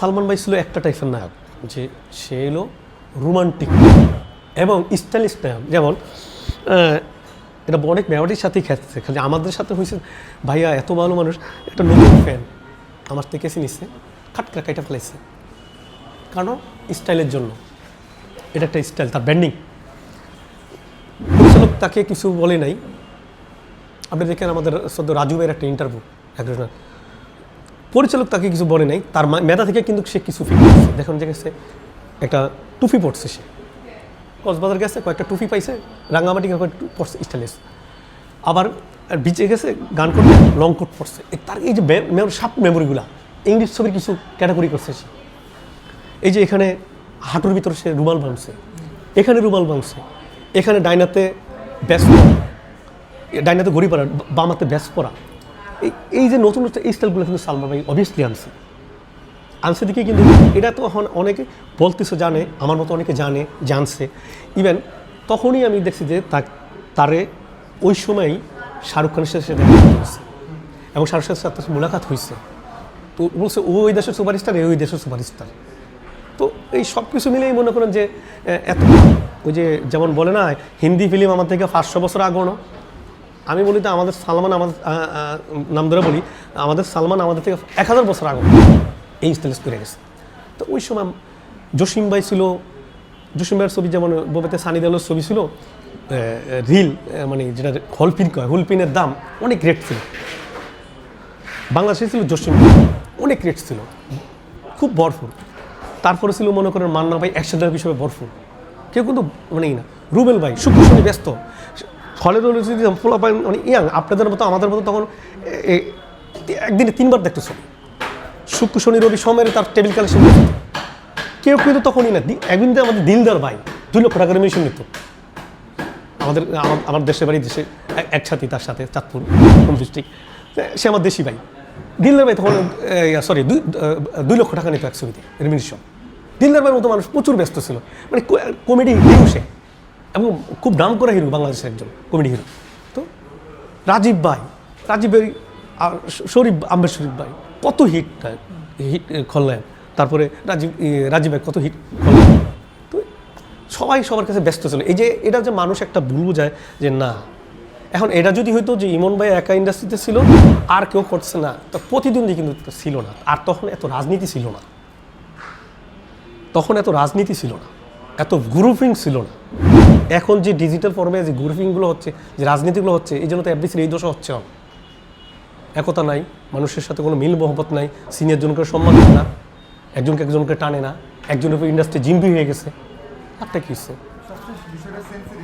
সালমান ভাই ছিল একটা টাইপের নায়ক, যে সে এলো রোমান্টিক এবং স্টাইলিশ নায়ক যেমন এটা অনেক মেওয়ারির সাথেই খেতেছে খালি আমাদের সাথে হয়েছে, ভাইয়া, এত ভালো মানুষ, একটা নতুন ফ্যান আমার থেকে এসে নিচ্ছে খাটকা কাইটা ফেলাইছে। কারণ স্টাইলের জন্য, এটা একটা স্টাইল তার ব্যান্ডিং পরিচালক তাকে কিছু বলে নাই। আপনি দেখেন আমাদের সদ্য রাজু ভাইয়ের একটা ইন্টারভিউ একজন পরিচালক তাকে কিছু বলে নাই, তার মেধা থেকে কিন্তু সে কিছু ফিল করছে। দেখুন যে গেছে একটা টুপি পড়ছে সে। কক্সবাজার গেছে, কয়েকটা টুপি পাইছে কয়েকটা পড়ছে স্টাইলিশ আবার বিচে গেছে, গান করতে লং কোট পড়ছে তার এই যে সাপ মেমোরিগুলা ইংলিশ ছবির কিছু ক্যাটাগরি করছে সে। এই যে এখানে হাঁটুর ভিতরে সে রুমাল ভাঙছে এখানে রুমাল ভাঙছে এখানে ডাইনাতে ব্যাস ডাইনাতে ঘড়ি পরা বামাতে ব্যাস পরা। এই যে নতুন এই স্টাইলগুলো কিন্তু সালমান ভাই অবভিয়াসলি আনছে। আনছে দিকে কিন্তু এটা তো এখন অনেকে বলতেছে, জানে, আমার মতো অনেকে জানে, জানছে। ইভেন তখনই আমি দেখছি যে তারে ওই সময়ই শাহরুখ খানের সাথে দেখা এবং শাহরুখ খানের সাথে মুলাকাত হয়েছে। তো বলছে, ও ওই দেশের সুপারস্টার এ ওই দেশের সুপারস্টার তো এই সব কিছু মিলেই মনে করেন যে এত ওই যে যেমন বলে না, হিন্দি ফিল্ম আমার থেকে পাঁচশো বছর আগনো আমি বলি তো আমাদের সালমান আমাদের নাম ধরে বলি, আমাদের সালমান আমাদের থেকে এক হাজার বছর আগে এই স্টাইলিশ করে গেছে। তো ওই সময় জসিম ভাই ছিল, জসিম ভাইয়ের ছবি যেমন ববেতে সানি দেওয়ালের ছবি ছিল রিল মানে যেটা হলপিন কয় হলপিনের দাম অনেক রেট ছিল। বাংলাদেশে ছিল জসিম অনেক রেট ছিল, খুব ভরপুর। তারপরে ছিল মনে করেন মান্না ভাই অ্যাকশন হিসেবে ভরপুর কেউ কিন্তু মানে না। রুবেল ভাই শনি ব্যস্ত। হলের যদি ফলো মানে ইয়াং, আপনাদের মতো, আমাদের মতো তখন একদিনে তিনবার দেখতো ছবি শুক্র, শনি, রবি সময়ের তার টেবিল কালেকশন কেউ কিন্তু তখনই না একদিন আমাদের দিলদার ভাই, দুই লক্ষ টাকার মেশিন নিত। আমাদের আমার- দেশের বাড়ি দেশে এক- একসাথে তার সাথে চাঁদপুর ডিস্ট্রিক্ট সে আমার দেশি ভাই। দিলদার ভাই তখন সরি দুই দুই লক্ষ টাকা নিত এক ছবিতে রেমিনিশন দিলদার ভাইয়ের মতো মানুষ প্রচুর ব্যস্ত ছিল। মানে কমেডি হিরো সে এবং খুব নাম করা হিরো, বাংলাদেশের একজন কমেডি হিরো তো রাজীব ভাই রাজীব ভাই আর শরীফ আম্বের শরীফ ভাই, কত হিট হিট করলেন। তারপরে রাজীব রাজীব ভাই কত হিট করলেন। তো সবাই সবার কাছে ব্যস্ত ছিল। এই যে, এটা যে মানুষ একটা ভুল বোঝায় যে না, এখন এটা যদি হইতো যে ইমন ভাই একা ইন্ডাস্ট্রিতে ছিল, আর কেউ করছে না, তো প্রতিদ্বন্দ্বী কিন্তু ছিল না। আর তখন এত রাজনীতি ছিল না। তখন এত রাজনীতি ছিল না। এত গ্রুপিং ছিল না। এখন যে ডিজিটাল ফর্মে যে গ্রুপিংগুলো হচ্ছে, যে রাজনীতিগুলো হচ্ছে, এই জন্য তো এফডিসির এই দোষও হচ্ছে একতা নাই, মানুষের সাথে কোনো মিল মহব্বত নাই সিনিয়র জনকে সম্মান দেয় না, একজনকে একজনকে টানে না, একজনের উপর ইন্ডাস্ট্রি জিম্বি হয়ে গেছে। একটা কী হচ্ছে?